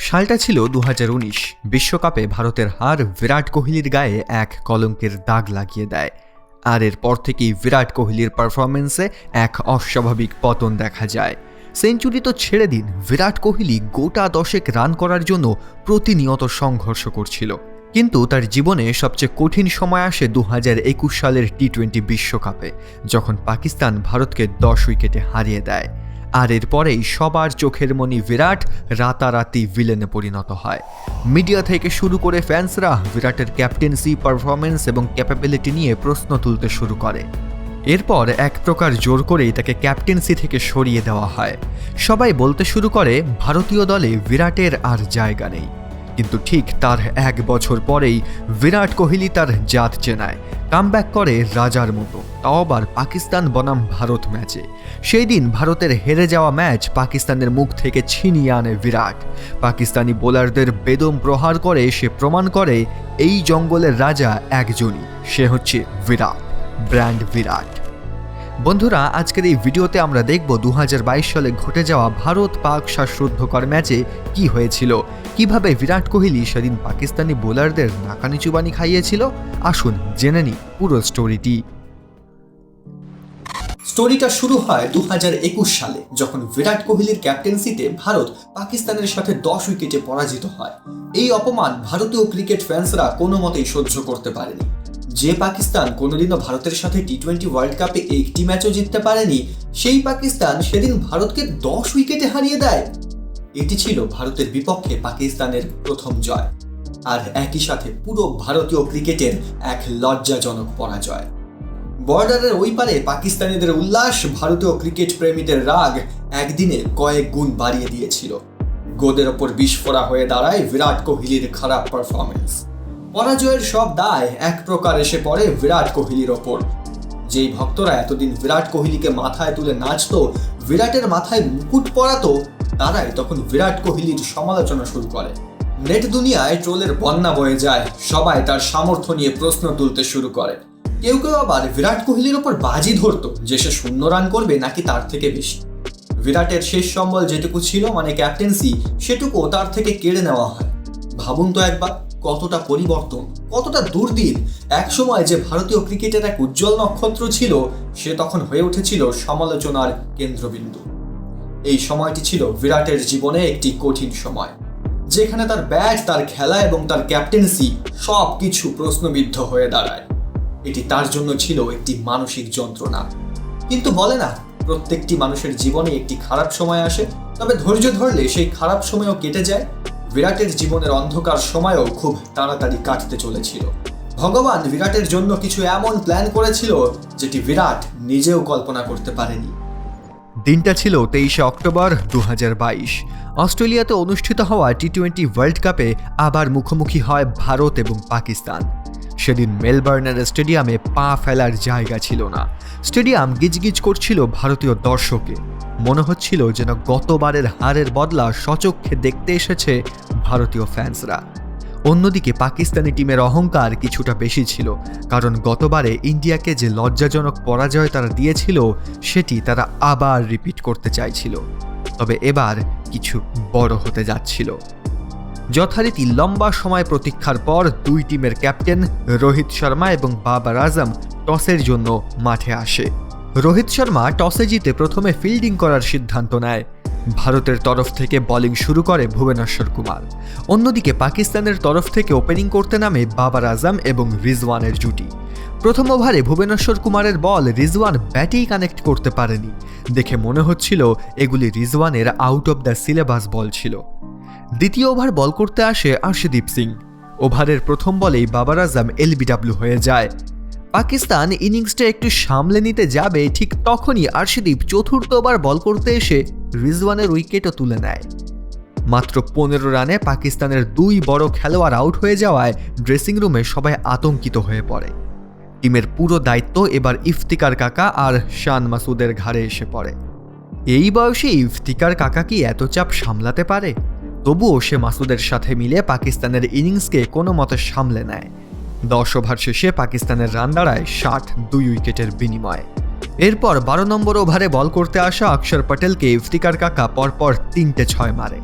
সালটা ছিল দু বিশ্বকাপে ভারতের হার বিরাট কোহলির গায়ে এক কলঙ্কের দাগ লাগিয়ে দেয়। আর এরপর থেকেই বিরাট কোহলির পারফরমেন্সে এক অস্বাভাবিক পতন দেখা যায়। সেঞ্চুরি তো ছেড়ে দিন, বিরাট কোহলি গোটা দশেক রান করার জন্য প্রতিনিয়ত সংঘর্ষ করছিল। কিন্তু তার জীবনে সবচেয়ে কঠিন সময় আসে দু হাজার একুশ সালের টি টোয়েন্টি বিশ্বকাপে, যখন পাকিস্তান ভারতকে দশ উইকেটে হারিয়ে দেয়। আর এরপরেই সবার চোখের মনি বিরাট রাতারাতি ভিলেনে পরিণত হয়। মিডিয়া থেকে শুরু করে ফ্যান্সরা বিরাটের ক্যাপ্টেন্সি পারফরমেন্স এবং ক্যাপাবিলিটি নিয়ে প্রশ্ন তুলতে শুরু করে। এরপর এক প্রকার জোর করেই তাকে ক্যাপ্টেন্সি থেকে সরিয়ে দেওয়া হয়। সবাই বলতে শুরু করে, ভারতীয় দলে বিরাটের আর জায়গা নেই। কিন্তু ঠিক তার এক বছর পরেই বিরাট কোহলি তার জাত চেনায়। কামব্যাক করে রাজার মতো। তাও আবার পাকিস্তান বনাম ভারত ম্যাচে। সেই দিন ভারতের হেরে যাওয়া ম্যাচ পাকিস্তানের মুখ থেকে ছিনিয়ে আনে বিরাট। পাকিস্তানি বোলারদের বেদম প্রহার করে, সে প্রমাণ করে, এই জঙ্গলের রাজা একজনই। সে হচ্ছে বিরাট, ব্র্যান্ড বিরাট। বন্ধুরা, আজকের এই ভিডিওতে আমরা দেখব দু হাজার বাইশ সালে ঘটে যাওয়া ভারত পাক শ্বাসরুদ্ধকর ম্যাচে কি হয়েছিল। কীভাবে বিরাট কোহলি সেদিন পাকিস্তানি বোলারদের নাকানি চুবানি খাইয়েছিল? আসুন জেনে নিই পুরো স্টোরিটি। স্টোরিটা শুরু হয় দু হাজার একুশ সালে, যখন বিরাট কোহলির ক্যাপ্টেন্সিতে ভারত পাকিস্তানের সাথে দশ উইকেটে পরাজিত হয়। এই অপমান ভারতীয় ক্রিকেট ফ্যান্সরা কোনো মতেই সহ্য করতে পারেনি। যে পাকিস্তান কোনোদিনও ভারতের সাথে টি টোয়েন্টি ওয়ার্ল্ড কাপে একটি ম্যাচও জিততে পারেনি, সেই পাকিস্তান সেদিন ভারতকে দশ উইকেটে হারিয়ে দেয়। এটি ছিল ভারতের বিপক্ষে পাকিস্তানের প্রথম জয়। আর একই সাথে পুরো ভারতীয় ক্রিকেটের এক লজ্জাজনক পরাজয়। বর্ডারের ওই পারে পাকিস্তানিদের উল্লাস, ভারতীয় ক্রিকেট প্রেমীদের রাগ একদিনে কয়েক গুণ বাড়িয়ে দিয়েছিল। গোদের ওপর বিস্ফোরা হয়ে দাঁড়ায় বিরাট কোহলির খারাপ পারফরমেন্স পরাজয়ের সব দায় এক প্রকার এসে পড়ে বিরাট কোহলির ওপর। যেই ভক্তরা এতদিন বিরাট কোহলিকে মাথায় তুলে নাচতো, বিরাটের মাথায় মুকুট পরাতো, তারাই তখন বিরাট কোহলির সমালোচনা শুরু করে। নেট দুনিয়ায় ট্রোলের বন্যা বয়ে যায়, সবাই তার সামর্থ্য নিয়ে প্রশ্ন তুলতে শুরু করে। কেউ কেউ আবার বিরাট কোহলির ওপর বাজি ধরতো, যে সে শূন্য রান করবে নাকি তার থেকে বেশি। বিরাটের শেষ সম্বল যেটুকু ছিল মানে ক্যাপ্টেন্সি সেটুকু তার থেকে কেড়ে নেওয়া হয়। ভাবুন তো একবার। কতটা পরিবর্তন, কতটা দুর্দিন একসময় যে ভারতীয় ক্রিকেটের এক উজ্জ্বল নক্ষত্র ছিল, সে তখন হয়ে উঠেছিল সমালোচনার কেন্দ্রবিন্দু। এই সময়টি ছিল বিরাটের জীবনে একটি কঠিন সময়, যেখানে তার ব্যাট, তার খেলা এবং তার ক্যাপ্টেন্সি সব কিছু প্রশ্নবিদ্ধ হয়ে দাঁড়ায়। এটি তার জন্য ছিল একটি মানসিক যন্ত্রণা। কিন্তু বলে না, প্রত্যেকটি মানুষের জীবনে একটি খারাপ সময় আসে, তবে ধৈর্য ধরলে সেই খারাপ সময়ও কেটে যায় বিরাটের জীবনের অন্ধকার সময়ও খুব তাড়াতাড়ি কাটতে চলেছিল। ভগবান বিরাটের জন্য কিছু এমন প্ল্যান করেছিল, যেটি বিরাট নিজেও কল্পনা করতে পারেনি। দিনটা ছিল তেইশে অক্টোবর দু হাজার বাইশ। অস্ট্রেলিয়াতে অনুষ্ঠিত হওয়া টি টোয়েন্টি ওয়ার্ল্ড কাপে আবার মুখোমুখি হয় ভারত এবং পাকিস্তান। সেদিন মেলবার্নের স্টেডিয়ামে পা ফেলার জায়গা ছিল না। স্টেডিয়াম গিজগিজ করছিল ভারতীয় দর্শকে। মনে হচ্ছিল যেন গতবারের হারের বদলা সচক্ষে দেখতে এসেছে ভারতীয় ফ্যান্সরা। অন্যদিকে পাকিস্তানি টিমের অহংকার কিছুটা বেশি ছিল, কারণ গতবারে ইন্ডিয়াকে যে লজ্জাজনক পরাজয় তারা দিয়েছিল, সেটি তারা আবার রিপিট করতে চাইছিল। তবে এবার কিছু বড় হতে যাচ্ছিল। যথারীতি লম্বা সময় প্রতীক্ষার পর দুই টিমের ক্যাপ্টেন রোহিত শর্মা এবং বাবার আজম টসের জন্য মাঠে আসে। রোহিত শর্মা টসে জিতে প্রথমে ফিল্ডিং করার সিদ্ধান্ত নেয়। ভারতের তরফ থেকে বোলিং শুরু করে ভুবনেশ্বর কুমার। অন্যদিকে পাকিস্তানের তরফ থেকে ওপেনিং করতে নামে বাবার আজম এবং রিজওয়ানের জুটি। প্রথম ওভারে ভুবনেশ্বর কুমারের বল রিজওয়ান ব্যাটেই কানেক্ট করতে পারেনি। দেখে মনে হচ্ছিল এগুলি রিজওয়ানের out of the syllabus ball ছিল। দ্বিতীয় ওভার বল করতে আসে আর্শদীপ সিং। ওভারের প্রথম বলেই বাবার আজম এলবিডাব্লিউ হয়ে যায়। পাকিস্তান ইনিংসটা একটু সামলে নিতে যাবে, ঠিক তখনই আর্শদীপ চতুর্থ ওভার বল করতে এসে রিজওয়ানের উইকেটও তুলে নেয়। মাত্র পনেরো রানে পাকিস্তানের দুই বড় খেলোয়াড় আউট হয়ে যাওয়ায় ড্রেসিং রুমে সবাই আতঙ্কিত হয়ে পড়ে। টিমের পুরো দায়িত্ব এবার ইফতিকার কাকা আর শান মাসুদের ঘাড়ে এসে পড়ে। এই বয়সে ইফতিকার কাকা কি এত চাপ সামলাতে পারে? তবুও সে মাসুদের সাথে মিলে পাকিস্তানের ইনিংসকে কোনো মতে সামলে নেয়। দশ ওভার শেষে পাকিস্তানের রান দাঁড়ায় ষাট দুই উইকেটের বিনিময়ে। এরপর বারো নম্বর ওভারে বল করতে আসা অক্ষর পটেলকে ইফতিকার কাকা পরপর তিনটে ছয় মারে।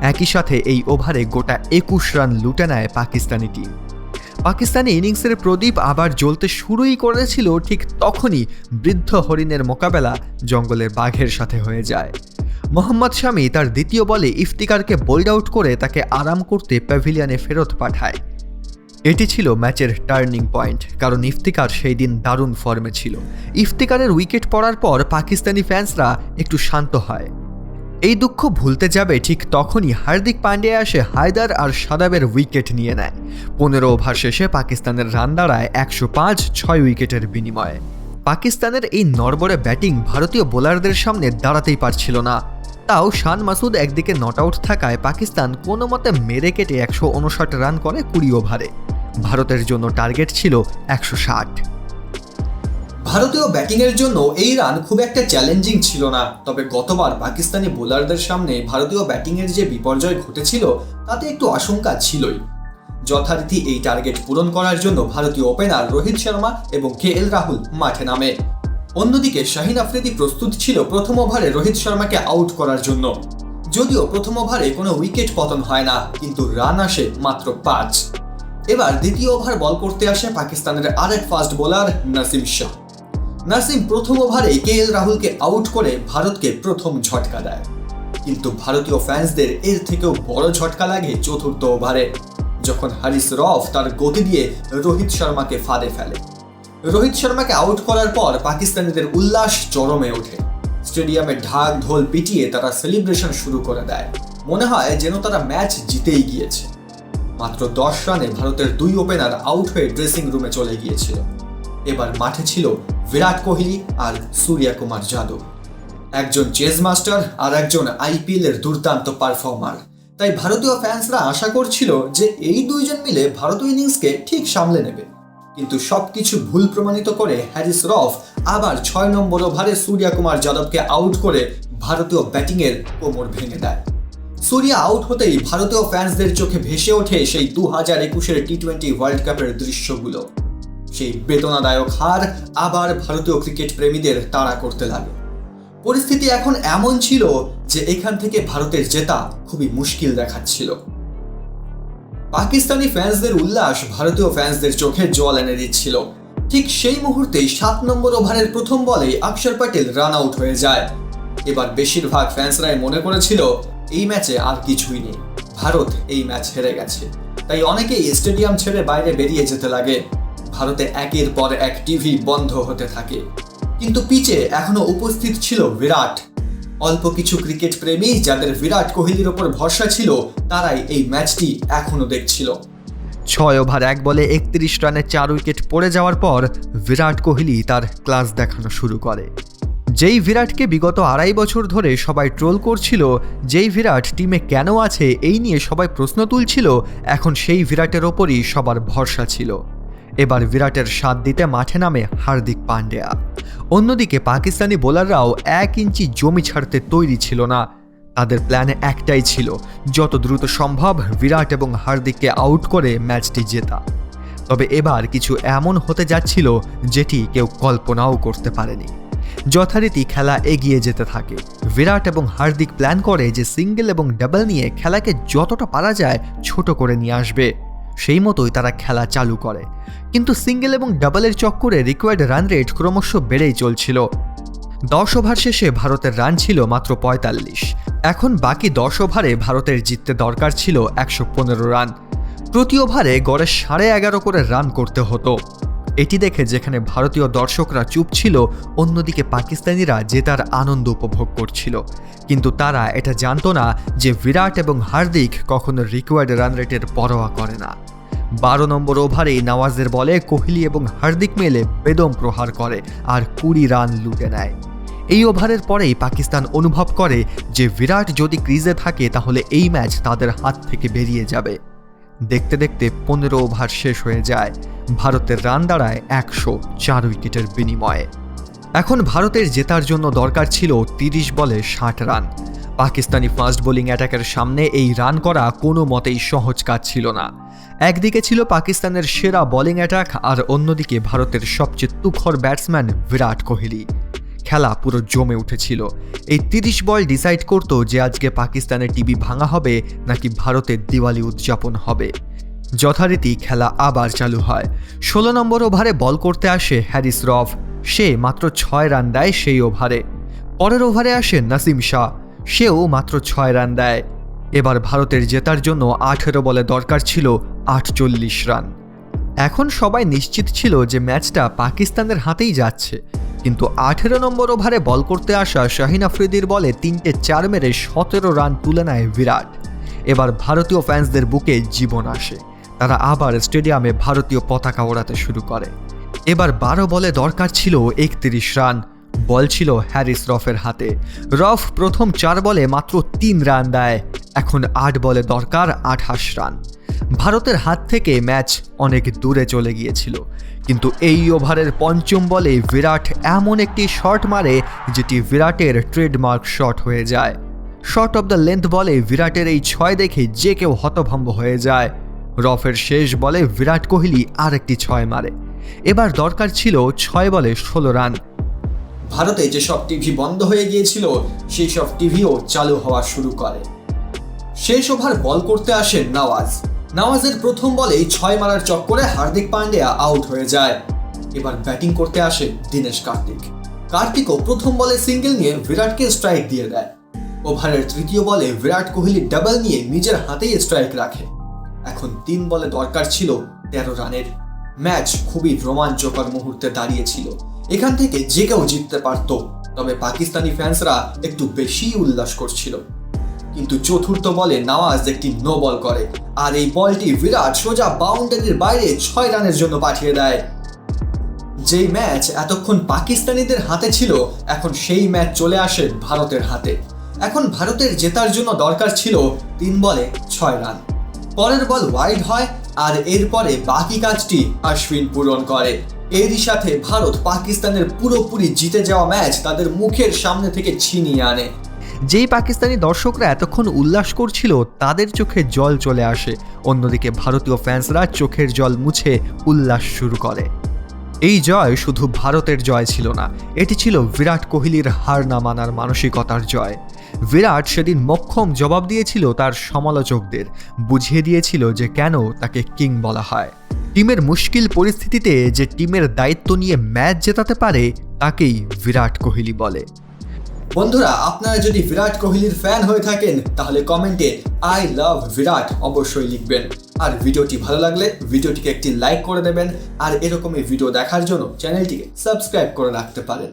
একই সাথে এই ওভারে গোটা একুশ রান লুটে নেয় পাকিস্তানি টিম। পাকিস্তানি ইনিংসের প্রদীপ আবার জ্বলতে শুরুই করেছিল ঠিক তখনই বৃদ্ধ হরিণের মোকাবেলা জঙ্গলের বাঘের সাথে হয়ে যায়। মোহাম্মদ শামি তার দ্বিতীয় বলে ইফতিকারকে বোল্ড আউট করে তাকে আরাম করতে প্যাভিলিয়নে ফেরত পাঠায়। এটি ছিল ম্যাচের টার্নিং পয়েন্ট, কারণ ইফতিকার সেই দিন দারুণ ফর্মে ছিল। ইফতিকারের উইকেট পড়ার পর পাকিস্তানি ফ্যান্সরা একটু শান্ত হয়। এই দুঃখ ভুলতে যাবে ঠিক তখনই হার্দিক পান্ডিয়া আসে হায়দার আর সাদাবের উইকেট নিয়ে নেয়। পনেরো ওভার শেষে পাকিস্তানের রান দাঁড়ায় একশো পাঁচ, ছয় উইকেটের বিনিময়ে। পাকিস্তানের এই নড়বড়ে ব্যাটিং ভারতীয় বোলারদের সামনে দাঁড়াতেই পারছিল না। তাও শান মাসুদ একদিকে নট আউট থাকায় পাকিস্তান কোনো মতে মেরে কেটে একশো উনষাট রান করে কুড়ি ওভারে। ভারতের জন্য টার্গেট ছিল একশো ষাট। ভারতীয় ব্যাটিংয়ের জন্য এই রান খুব একটা চ্যালেঞ্জিং ছিল না, তবে গতবার পাকিস্তানি বোলারদের সামনে ভারতীয় ব্যাটিংয়ের যে বিপর্যয় ঘটেছিল, তাতে একটু আশঙ্কা ছিলই। যথারীতি এই টার্গেট পূরণ করার জন্য ভারতীয় ওপেনার রোহিত শর্মা এবং কে এল রাহুল মাঠে নামে। অন্যদিকে শাহিন আফ্রিদি প্রস্তুত ছিল প্রথম ওভারে রোহিত শর্মাকে আউট করার জন্য। যদিও প্রথম ওভারে কোনো উইকেট পতন হয় না, কিন্তু রান আসে মাত্র পাঁচ। এবার দ্বিতীয় ওভার বল করতে আসে পাকিস্তানের আরেক ফাস্ট বোলার নাসিম শাহ। নাসিম প্রথম ওভারে কে এল রাহুলকে আউট করে ভারতকে প্রথম ঝটকা দেয়। কিন্তু ভারতীয় ফ্যান্সদের এর থেকেও বড় ঝটকা লাগে চতুর্থ ওভারে, যখন হারিস রফ তার গতি দিয়ে রোহিত শর্মাকে ফাঁদে ফেলে। রোহিত শর্মাকে আউট করার পর পাকিস্তানিদের উল্লাস চরমে ওঠে। স্টেডিয়ামে ঢাক ঢোল পিটিয়ে তারা সেলিব্রেশন শুরু করে দেয়। মনে হয় যেন তারা ম্যাচ জিতেই গিয়েছে। মাত্র দশ রানে ভারতের দুই ওপেনার আউট হয়ে ড্রেসিং রুমে চলে গিয়েছিল। এবার মাঠে ছিল বিরাট কোহলি আর সূর্যা কুমার যাদব। একজন চেজ মাস্টার আর একজন আইপিএল এর দুর্দান্ত পারফর্মার তাই ভারতীয় ফ্যান্সরা আশা করছিল যে এই দুইজন মিলে ভারতীয় ইনিংসকে ঠিক সামলে নেবে। কিন্তু সবকিছু ভুল প্রমাণিত করে হ্যারিস রফ আবার ছয় নম্বর ওভারে সূর্যা কুমার যাদবকে আউট করে ভারতীয় ব্যাটিংয়ের কোমর ভেঙে দেয়। সূর্যা আউট হতেই ভারতীয় ফ্যান্সদের চোখে ভেসে ওঠে সেই দু হাজার একুশের টি টোয়েন্টি ওয়ার্ল্ড কাপের দৃশ্যগুলো। সেই বেদনাদায়ক হার আবার ভারতীয় ক্রিকেট প্রেমীদের তাড়া করতে লাগে পরিস্থিতি এখন এমন ছিল যে এখান থেকে ভারতের জেতা খুবই মুশকিল দেখাচ্ছিল। পাকিস্তানি ফ্যান্সদের উল্লাস ভারতীয় ফ্যান্সদের চোখে জল এনে দিচ্ছিল। ঠিক সেই মুহূর্তেই সাত নম্বর ওভারের প্রথম বলে অক্ষর প্যাটেল রান আউট হয়ে যায়। এবার বেশিরভাগ ফ্যান্সরাই মনে করেছিল, এই ম্যাচে আর কিছুই নেই। ভারত এই ম্যাচ হেরে গেছে। তাই অনেকেই স্টেডিয়াম ছেড়ে বাইরে বেরিয়ে যেতে লাগে। ভারতে একের পর এক টিভি বন্ধ হতে থাকে। কিন্তু পিচে এখনও উপস্থিত ছিল বিরাট। অল্প কিছু ক্রিকেট প্রেমী যাদের বিরাট কোহলির ওপর ভরসা ছিল, তারাই এই ম্যাচটি এখনও দেখছিল। ছয় ওভার, এক বলে একত্রিশ রানে চার উইকেট পড়ে যাওয়ার পর বিরাট কোহলি তার ক্লাস দেখানো শুরু করে। যেই বিরাটকে বিগত আড়াই বছর ধরে সবাই ট্রোল করছিল, যেই বিরাট টিমে কেন আছে এই নিয়ে সবাই প্রশ্ন তুলছিল, এখন সেই বিরাটের ওপরই সবার ভরসা ছিল। এবার বিরাটের স্বাদ দিতে মাঠে নামে হার্দিক পান্ডিয়া। অন্যদিকে পাকিস্তানি বোলাররাও এক ইঞ্চি জমি ছাড়তে তৈরি ছিল না। তাদের প্ল্যানে একটাই ছিল, যত দ্রুত সম্ভব বিরাট এবং হার্দিককে আউট করে ম্যাচটি জেতা। তবে এবার কিছু এমন হতে যাচ্ছিল যেটি কেউ কল্পনাও করতে পারেনি। যথারীতি খেলা এগিয়ে যেতে থাকে। বিরাট এবং হার্দিক প্ল্যান করে যে সিঙ্গেল এবং ডাবল নিয়ে খেলাকে যতটা পারা যায় ছোট করে নিয়ে আসবে। সেই মতোই তারা খেলা চালু করে। কিন্তু সিঙ্গেল এবং ডাবলের চক্করে রিকোয়ার্ড রান রেট ক্রমশ বেড়েই চলছিল। দশ ওভার শেষে ভারতের রান ছিল মাত্র পঁয়তাল্লিশ। এখন বাকি দশ ওভারে ভারতের জিততে দরকার ছিল একশো পনেরো রান প্রতি ওভারে গড়ে সাড়ে এগারো করে রান করতে হতো। এটি দেখে যেখানে ভারতীয় দর্শকরা চুপ ছিল, অন্যদিকে পাকিস্তানিরা জেতার আনন্দ উপভোগ করছিল। কিন্তু তারা এটা জানতো না যে বিরাট এবং হার্দিক কখনো রিকোয়ার্ড রান রেটের পরোয়া করে না। বারো নম্বর ওভারেই নওয়াজের বলে কোহলি এবং হার্দিক মেলে বেদম প্রহার করে আর কুড়ি রান লুটে নেয়। এই ওভারের পরেই পাকিস্তান অনুভব করে যে বিরাট যদি ক্রিজে থাকে তাহলে এই ম্যাচ তাদের হাত থেকে বেরিয়ে যাবে। দেখতে দেখতে পনেরো ওভার শেষ হয়ে যায়। ভারতের রান দাঁড়ায় একশো চার উইকেটের বিনিময়ে। এখন ভারতের জেতার জন্য দরকার ছিল তিরিশ বলে ষাট রান। পাকিস্তানি ফাস্ট বোলিং অ্যাটাকের সামনে এই রান করা কোনো মতেই সহজ কাজ ছিল না। একদিকে ছিল পাকিস্তানের সেরা বোলিং অ্যাটাক, আর অন্যদিকে ভারতের সবচেয়ে তুখর ব্যাটসম্যান বিরাট কোহলি। খেলা পুরো জমে উঠেছিল। এই তিরিশ বল ডিসাইড করতো যে আজকে পাকিস্তানের টিভি ভাঙা হবে নাকি ভারতের দিওয়ালি উদযাপন হবে। যথারীতি খেলা আবার চালু হয়। ষোলো নম্বর ওভারে বল করতে আসে হ্যারিস রফ। সে মাত্র ছয় রান দেয় সেই ওভারে। পরের ওভারে আসে নাসিম শাহ। সেও মাত্র ছয় রান দেয়। এবার ভারতের জেতার জন্য আঠেরো বলে দরকার ছিল আটচল্লিশ রান। এখন সবাই নিশ্চিত ছিল যে ম্যাচটা পাকিস্তানের হাতেই যাচ্ছে। কিন্তু আঠেরো নম্বর ওভারে বল করতে আসা শাহিন আফ্রিদির বলে তিনটে চার মেরে সতেরো রান তুলে নেয় বিরাট। এবার ভারতীয় ফ্যান্সদের বুকে জীবন আসে। তারা আবার স্টেডিয়ামে ভারতীয় পতাকা ওড়াতে শুরু করে। এবার বারো বলে দরকার ছিল একত্রিশ রান। বল ছিল হ্যারিস রফের হাতে। রফ প্রথম চার বলে মাত্র তিন রান দেয়। এখন আট বলে দরকার আঠাশ রান। ভারতের হাত থেকে ম্যাচ অনেক দূরে চলে গিয়েছিল। কিন্তু এই ওভারের পঞ্চম বলে বিরাট এমন একটি শট মারে যেটি বিরাটের ট্রেডমার্ক শট হয়ে যায়। শর্ট অফ দ্য লেন্থ বলে বিরাটের এই ছয় দেখে যে কেউ হতভম্ব হয়ে যায়। রফের শেষ বলে বিরাট কোহলি আর একটি ছয় মারে। এবার দরকার ছিল ছয় বলে ষোলো রান। ভারতে যেসব টিভি বন্ধ হয়ে গিয়েছিল সেই সব টিভিও চালু হওয়া শুরু করে। শেষ ওভার বল করতে আসে নওয়াজ। নওয়াজের প্রথম বলেই ছয় মারার চক্করে হার্দিক পান্ডিয়া আউট হয়ে যায়। এবার ব্যাটিং করতে আসে দীনেশ কার্তিক। কার্তিকও প্রথম বলে সিঙ্গেল নিয়ে বিরাটকে স্ট্রাইক দিয়ে দেয়। ওভারের তৃতীয় বলে বিরাট কোহলি ডাবল নিয়ে নিজের হাতেই স্ট্রাইক রাখে। এখন তিন বলে দরকার ছিল তেরো রানের। ম্যাচ খুবই রোমাঞ্চকর মুহূর্তে দাঁড়িয়েছিল। এখান থেকে যে কেউ জিততে পারত, তবে পাকিস্তানি ফ্যান্সরা একটু বেশি উল্লাস করছিল। কিন্তু চতুর্থ বলে নওয়াজ একটি নো বল করে। আর এই বলটি বিরাট সোজা বাউন্ডারির বাইরে ছয় রানের জন্য পাঠিয়ে দেয়। যেই ম্যাচ এতক্ষণ পাকিস্তানিদের হাতে ছিল, এখন সেই ম্যাচ চলে আসে ভারতের হাতে। এখন ভারতের জেতার জন্য দরকার ছিল তিন বলে ছয় রান। পরের বল ওয়াইড হয়, আর এরপরে বাকি কাজটি আশ্বিন পূরণ করে। এরই সাথে ভারত পাকিস্তানের পুরোপুরি জিতে যাওয়া ম্যাচ তাদের মুখের সামনে থেকে ছিনিয়ে আনে। যেই পাকিস্তানি দর্শকরা এতক্ষণ উল্লাস করছিল, তাদের চোখে জল চলে আসে। অন্যদিকে ভারতীয় ফ্যান্সরা চোখের জল মুছে উল্লাস শুরু করে। এই জয় শুধু ভারতের জয় ছিল না, এটি ছিল বিরাট কোহলির হার না মানার মানসিকতার জয়। বিরাট সেদিন মক্ষম জবাব দিয়েছিল তার সমালোচকদের, বুঝিয়ে দিয়েছিল যে কেন তাকে কিং বলা হয়। টিমের মুশকিল পরিস্থিতিতে যে টিমের দায়িত্ব নিয়ে ম্যাচ জেতাতে পারে, তাকেই বিরাট কোহলি বলে। বন্ধুরা, আপনারা যদি বিরাট কোহলির ফ্যান হয়ে থাকেন, তাহলে কমেন্টে আই লাভ বিরাট অবশ্যই লিখবেন। আর ভিডিওটি ভালো লাগলে ভিডিওটিকে একটি লাইক করে দেবেন, আর এরকমই ভিডিও দেখার জন্য চ্যানেলটিকে সাবস্ক্রাইব করে রাখতে পারেন।